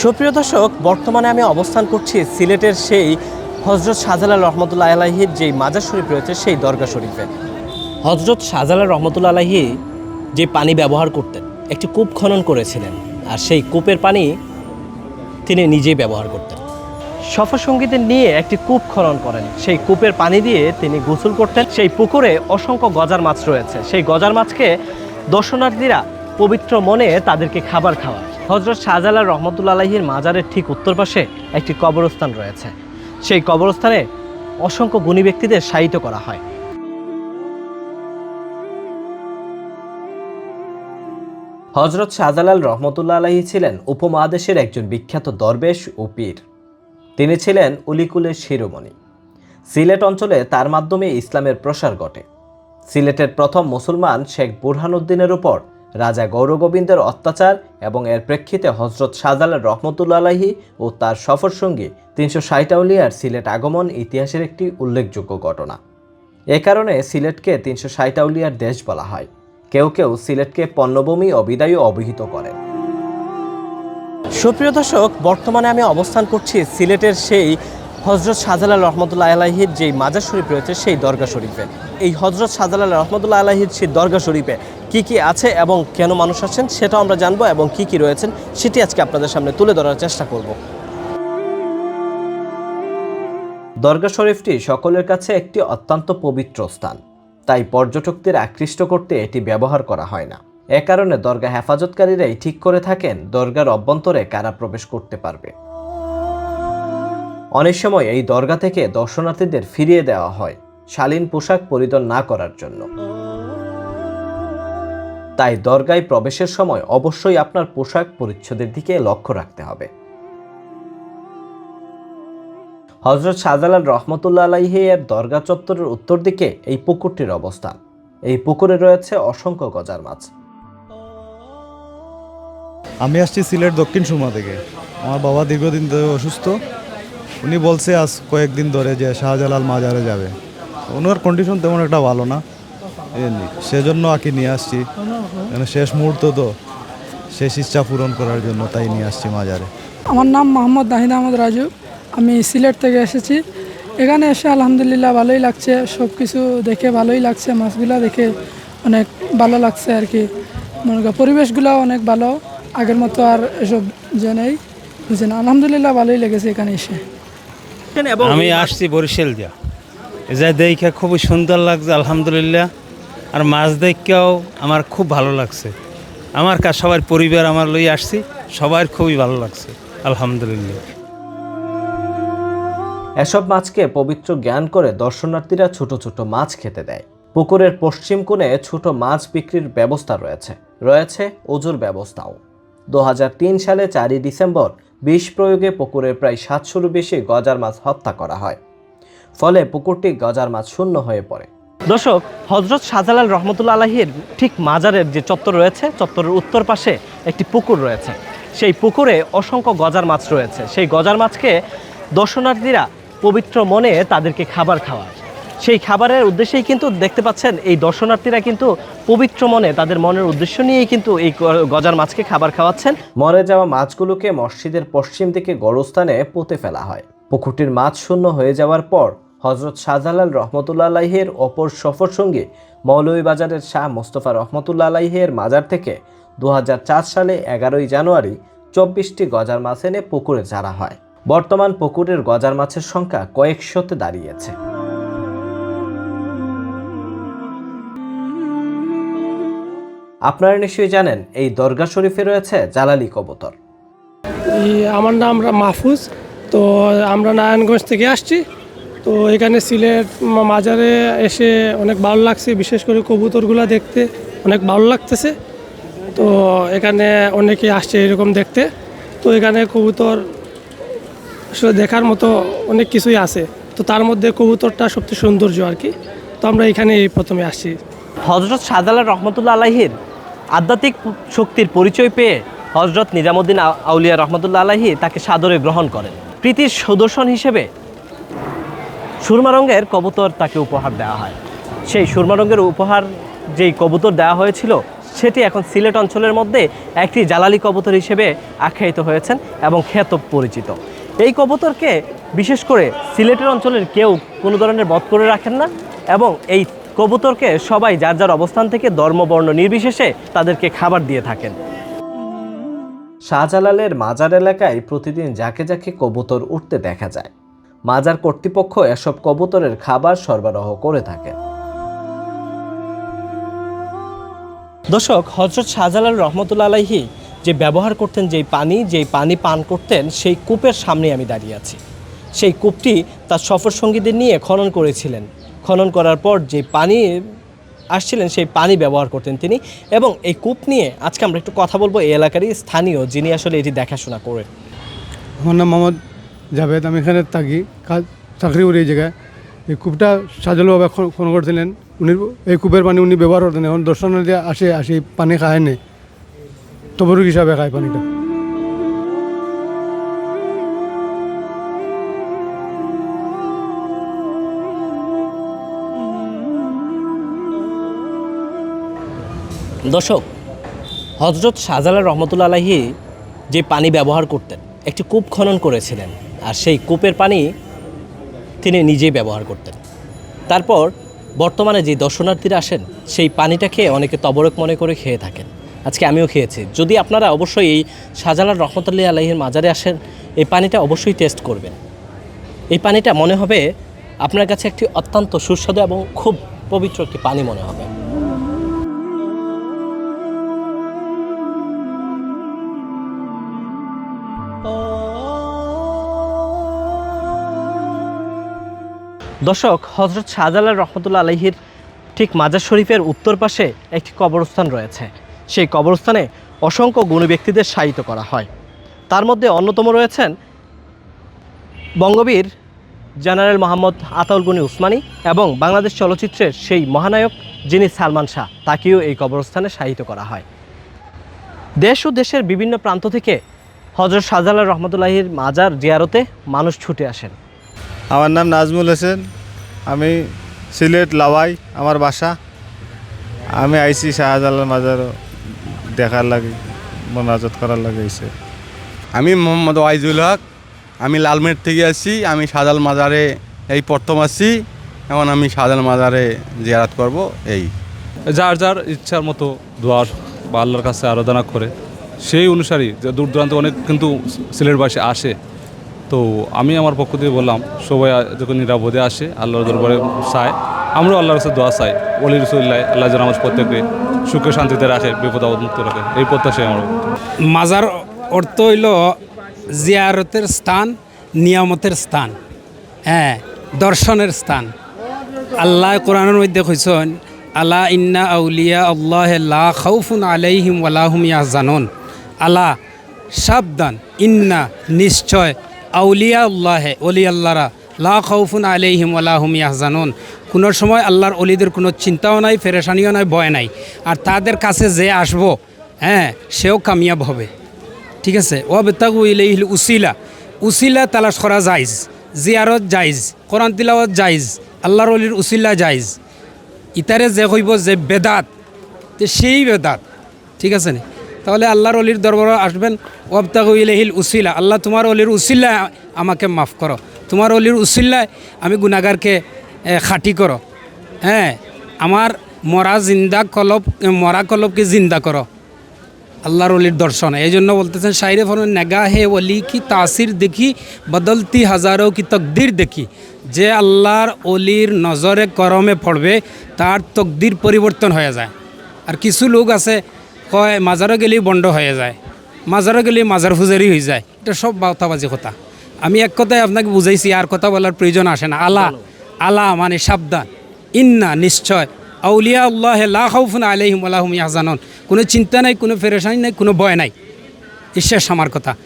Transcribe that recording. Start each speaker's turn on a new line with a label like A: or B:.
A: সুপ্রিয় দর্শক, বর্তমানে আমি অবস্থান করছি সিলেটের সেই হজরত শাহজালাল রহমতুল্লাহ আলাহির যেই মাজার শরীফ রয়েছে সেই দরগা শরীফে। হজরত শাহজালাল রহমতুল্লাহ আলাহি যে পানি ব্যবহার করতেন, একটি কূপ খনন করেছিলেন আর সেই কূপের পানি তিনি নিজেই ব্যবহার করতেন। সফর সঙ্গীদের নিয়ে একটি কূপ খনন করেন। সেই কূপের পানি দিয়ে তিনি গোসল করতেন। সেই পুকুরে অসংখ্য গজার মাছ রয়েছে। সেই গজার মাছকে দর্শনার্থীরা পবিত্র মনে তাদেরকে খাবার খাওয়ায়। হজরত শাহজালাল রহমতুল্লা আলহির মাজারের ঠিক উত্তর পাশে একটি কবরস্থান রয়েছে। সেই কবরস্থানে অসংখ্য গুণী ব্যক্তিদের শায়িত করা হয়। হজরত শাহজালাল রহমতুল্লা আলাহি ছিলেন উপমহাদেশের একজন বিখ্যাত দরবেশ ও পীর। তিনি ছিলেন উলিকুলের শিরোমণি। সিলেট অঞ্চলে তার মাধ্যমে ইসলামের প্রসার ঘটে। সিলেটের প্রথম মুসলমান শেখ বুরহানুদ্দিনের উপর রাজা গৌরগোবিন্দের অত্যাচার এবং এর প্রেক্ষিতে হজরত শাহজালাল রহমতুল্লা আলাহি ও তার সফর সফরসঙ্গী তিনশো ষাটাউলিয়ার সিলেট আগমন ইতিহাসের একটি উল্লেখযোগ্য ঘটনা। এ কারণে সিলেটকে তিনশো ষাটাউলিয়ার দেশ বলা হয়। কেউ কেউ সিলেটকে পণ্যভূমি অবিদায়ও অভিহিত করেন। সুপ্রিয় দর্শক, বর্তমানে আমি অবস্থান করছি সিলেটের সেই হজরত শাহজালাল রহমতুল্লাহ আলাহির যেই মাজার শরীফ রয়েছে, সেই দরগা শরীফে। এই হজরত শাহজালাল রহমতুল্লাহ আলাহির সেই দরগা শরীফে কি কি আছে এবং কেন মানুষ আছেন সেটাও আমরা জানব এবং কি কি রয়েছেন, সেটি আজকে আপনাদের সামনে তুলে ধরার চেষ্টা করব। দরগা শরীফটি সকলের কাছে একটি অত্যন্ত পবিত্র স্থান। তাই পর্যটকদের আকৃষ্ট করতে এটি ব্যবহার করা হয় না। এ কারণে দরগা হেফাজতকারীরাই ঠিক করে থাকেন, দরগার অভ্যন্তরে কারা প্রবেশ করতে পারবে। অনেক সময় এই দরগা থেকে দর্শনার্থীদের ফিরিয়ে দেওয়া হয় শালীন পোশাক পরিধান না করার জন্য। তাই দরগায় প্রবেশের সময় অবশ্যই আপনার পোশাক পরিচ্ছদের দিকে লক্ষ্য রাখতে হবে। হজরত শাহজালাল রহমতুল্লা আলাইহি এর দরগা চত্বরের উত্তর দিকে এই পুকুরটির অবস্থান এই পুকুরে রয়েছে অসংখ্য গজার মাছ।
B: আমি আসছি সিলেট দক্ষিণ সুরমা থেকে। আমার বাবা দীর্ঘদিন ধরে অসুস্থ। উনি বলছে, আজ কয়েকদিন ধরে যে শাহজালাল মাজারে যাবে। ওনার কন্ডিশন তেমন একটা ভালো না। সেজন্য আকি নিয়ে আসছি। কেন শেষ মুহূর্ত তো, শেষ ইচ্ছা পূরণ করার জন্য তাই নিয়ে আসছি মাজারে।
C: আমার নাম মোহাম্মদ নাহিদ আহমদ রাজু। আমি সিলেট থেকে এসেছি। এখানে এসে আলহামদুলিল্লাহ ভালোই লাগছে। সব কিছু দেখে ভালোই লাগছে। মাছগুলো দেখে অনেক ভালো লাগছে আর কি। মনে কর পরিবেশগুলো অনেক ভালো। আগের মতো আর এসব যে নেই। বুঝছেন আলহামদুলিল্লাহ ভালোই লেগেছে এখানে এসে।
A: এবং
D: আমি আসছি বরিশাল যা যা দেখে খুবই সুন্দর লাগছে আলহামদুলিল্লাহ। আর মাছ দেখেও আমার খুব ভালো লাগছে। আমার কাছে সবার পরিবার আমার লই আসছি সবার খুবই ভালো লাগছে আলহামদুলিল্লাহ।
A: এসব মাছকে পবিত্র জ্ঞান করে দর্শনার্থীরা ছোট ছোট মাছ খেতে দেয়। পুকুরের পশ্চিম কোণে ছোট মাছ বিক্রির ব্যবস্থা রয়েছে। রয়েছে ওজুর ব্যবস্থাও। দু হাজার তিন সালে চারই ডিসেম্বর বিষ প্রয়োগে পুকুরের প্রায় সাতশোরও বেশি গজার মাছ হত্যা করা হয়। ফলে পুকুরটি গজার মাছ শূন্য হয়ে পড়ে। দর্শক হজরত শাহজালাল রহমতুল্লা আলাহির ঠিক মাজারের যে চত্বর রয়েছে, চত্বরের উত্তর পাশে একটি পুকুর রয়েছে। সেই পুকুরে অসংখ্য গজার মাছ রয়েছে। সেই গজার মাছকে দর্শনার্থীরা পবিত্র মনে তাদেরকে খাবার খাওয়ায়। সেই খাবারের উদ্দেশ্যেই কিন্তু দেখতে পাচ্ছেন এই দর্শনার্থীরা কিন্তু পবিত্র মনে তাদের মনের উদ্দেশ্য নিয়েই কিন্তু এই গজার মাছকে খাবার খাওয়াচ্ছেন। মরে যাওয়া মাছগুলোকে মসজিদের পশ্চিম দিকে গড়স্থানে পুঁতে ফেলা হয়। পুকুরটির মাছ শূন্য হয়ে যাওয়ার পর হজরত শাহজালাল রহমতুল্লা আলাইহের অপর সফর সঙ্গী মৌলভীবাজারের শাহ মোস্তফা রহমতুল্লা আলাইহের মাজার থেকে দু হাজার চার সালে এগারোই জানুয়ারি চব্বিশটি গজার মাছ এনে পুকুরে ছাড়া হয়। বর্তমান পুকুরের গজার মাছের সংখ্যা কয়েকশোতে দাঁড়িয়েছে। আপনারা নিশ্চয়ই জানেন এই দরগা শরীফে রয়েছে জালালি কবুতর।
E: আমার নাম মাহফুজ তো আমরা নারায়ণগঞ্জ থেকে আসছি। তো এখানে সিলেট মাজারে এসে অনেক ভালো লাগছে বিশেষ করে কবুতরগুলো দেখতে অনেক ভালো লাগতেছে। তো এখানে অনেকে আসছে এরকম দেখতে। তো এখানে কবুতর আসলে দেখার মতো অনেক কিছুই আছে। তো তার মধ্যে কবুতরটা সবচেয়ে সৌন্দর্য আর কি। তো আমরা এখানে প্রথমে আসছি।
A: হজরত শাহজালাল রহমতুল্লা আলাহির আধ্যাত্মিক শক্তির পরিচয় পেয়ে হজরত নিজামুদ্দিন আউলিয়া রহমতুল্লা আলাহি তাকে সাদরে গ্রহণ করেন। প্রীতির সুদর্শন হিসেবে সুরমা রঙের কবুতর তাকে উপহার দেওয়া হয়। সেই সুরমা রঙের উপহার যেই কবুতর দেওয়া হয়েছিল, সেটি এখন সিলেট অঞ্চলের মধ্যে একটি জালালি কবুতর হিসেবে আখ্যায়িত হয়েছেন এবং খ্যাত পরিচিত। এই কবুতরকে বিশেষ করে সিলেটের অঞ্চলের কেউ কোনো ধরনের বধ করে রাখেন না এবং এই কবুতরকে সবাই যার যার অবস্থান থেকে ধর্মবর্ণ নির্বিশেষে তাদেরকে খাবার দিয়ে থাকেন। শাহজালালের মাজার এলাকায় প্রতিদিন যাকে যাকে কবুতর উঠতে দেখা যায় মাজার কর্তৃপক্ষ এসব কবুতরের খাবার সরবরাহ করে থাকে দর্শক হজরত শাহজালাল রহমতুল্লা আলাইহি যে ব্যবহার করতেন যেই পানি যেই পানি পান করতেন সেই কূপের সামনে আমি দাঁড়িয়ে আছি। সেই কূপটি তার সফর সঙ্গীদের নিয়ে খনন করেছিলেন। খনন করার পর যে পানি আসছিলেন, সেই পানি ব্যবহার করতেন তিনি এবং এই কূপ নিয়ে আজকে আমরা একটু কথা বলব এই এলাকারই স্থানীয় যিনি আসলে এটি দেখাশোনা করেন।
F: আমার নাম মোহাম্মদ জাভেদ, আমি এখানে থাকি কাজ চাকরি করি এই জায়গায়। এই কূপটা সাজালো বাবা ফোন করছিলেন। উনি, এই কূপের পানি উনি ব্যবহার করতেন। এখন দর্শনার্থী আসে আসে, পানি খায় নে তবরুক হিসাবে খায় পানিটা।
A: দর্শক, হজরত শাহজালাল রহমতুল্লা আলাহি যে পানি ব্যবহার করতেন, একটি কূপ খনন করেছিলেন আর সেই কূপের পানি তিনি নিজেই ব্যবহার করতেন। তারপর বর্তমানে যে দর্শনার্থীরা আসেন, সেই পানিটা খেয়ে অনেকে তবরক মনে করে খেয়ে থাকেন। আজকে আমিও খেয়েছি। যদি আপনারা অবশ্যই এই শাহজালাল রহমতুল্লাহ আলাহির মাজারে আসেন, এই পানিটা অবশ্যই টেস্ট করবেন। এই পানিটা মনে হবে আপনার কাছে একটি অত্যন্ত সুস্বাদু এবং খুব পবিত্র একটি পানি মনে হবে। দর্শক হজরত শাহজালাল রহমতুল্লা আলহির ঠিক মাজার শরীফের উত্তর পাশে একটি কবরস্থান রয়েছে। সেই কবরস্থানে অসংখ্য গুণী ব্যক্তিদের শায়িত করা হয়। তার মধ্যে অন্যতম রয়েছেন বঙ্গবীর জেনারেল মোহাম্মদ আতাউল গুনি উসমানী এবং বাংলাদেশ চলচ্চিত্রের সেই মহানায়ক যিনি সালমান শাহ, তাকেও এই কবরস্থানে শায়িত করা হয়। দেশ ও দেশের বিভিন্ন প্রান্ত থেকে হজরত শাহজালাল রহমতুল্লাহির মাজার জিয়ারতে মানুষ ছুটে আসেন।
G: আমার নাম নাজমুল হোসেন। আমি সিলেট লাওয়াই আমার বাসা। আমি আইসি শাহজালাল মাজার দেখার লাগে মোনাজত করার লাগে আইসে
H: আমি মোহাম্মদ ওয়াইজুল হক। আমি লালমেট থেকে আসছি আমি সাজাল মাজারে এই প্রথম আসছি এখন আমি সাজাল মাজারে জিয়ারাত করব এই।
I: যার যার ইচ্ছার মতো দোয়ার বা আল্লাহর কাছে আরাধনা করে সেই অনুসারী যে দূর দূরান্ত অনেক কিন্তু সিলেটবাসী আসে। তো আমি আমার পক্ষ থেকে বললাম, সবাই যখন নিরাপদে আসে, আল্লাহর দরবারে চায়। আমরাও আল্লাহর কাছে দোয়া চাই। অলি রসুল্লাহ আল্লাহ যেন আমার প্রত্যেককে সুখে শান্তিতে রাখে, বিপদ আপদ মুক্ত রাখে। এই প্রত্যাশাই আমার
J: মাজার অর্থ হইল জিয়ারতের স্থান, নিয়ামতের স্থান। হ্যাঁ দর্শনের স্থান। আল্লাহ কোরআনের মধ্যে কইছেন আল্লাহ ইন্না আউলিয়া আল্লাহ লা খাউফুন আলাইহিম ওয়ালাহুম ইয়াহজানুন। আল্লাহ সাবধান, ইন্না, নিশ্চয় আউলিয়া আল্লাহে অলি আল্লাহরা লা খাউফুন আলাইহিম ওয়ালাহুম ইয়াহজানুন। কোনো সময় আল্লাহর অলিদের কোনো চিন্তাও নাই, ফেরেশানিও নাই, ভয় নাই। আর তাদের কাছে যে আসব হ্যাঁ সেও কামিয়াব হবে। ঠিক আছে? ও বেতাগু ইলাইহিল উসিলা। উসিলা তালাশ করা যাইজ জিয়ারত যাইজ কোরআন তিলাওয়াত যাইজ আল্লাহর অলির উসিলা যাইজ ইতারে যে কইব যে বেদাত সেই বেদাত। ঠিক আছে নি? তাহলে আল্লাহর অলির দরবারে আসবেন ওয়াবতাগু ইলাইহিল উসিলা। আল্লাহ তোমার অলির উসিলা আমাকে মাফ করো। তোমার অলির উসিল্লায় আমি গুনাগারকে এ, খাটি করো। হ্যাঁ আমার মরা জিন্দা কলব মরা কলবকে জিন্দা করো। আল্লাহর অলির দর্শন। এই জন্য বলতেছেন শাইরে ফরমান নেগা হে অলি কি তাসির দেখি বদলতি হাজারো কি তকদির দেখি। যে আল্লাহর অলির নজরে করমে পড়বে তার তকদির পরিবর্তন হয়ে যায়। আর কিছু লোক আছে কয় মাজারও গেলেই বন্ধ হয়ে যায়। মাজারও গেলে মাজার ফুজারি হয়ে যায়। এটা সব বাউতাবাজি কথা। আমি এক কথায় আপনাকে বুঝাইছি আর কথা বলার প্রয়োজন আসে না। আলা আলা মানে সাবধান। ইন্না নিশ্চয়। আউলিয়া আল্লাহ লাউফুন আলহিম আলাইহিম ওয়ালাহুম ইয়াহজানুন। কোনো চিন্তা নাই কোনো ফেরেশানি নাই কোনো ভয় নাই। ঈশ্বর আমার কথা।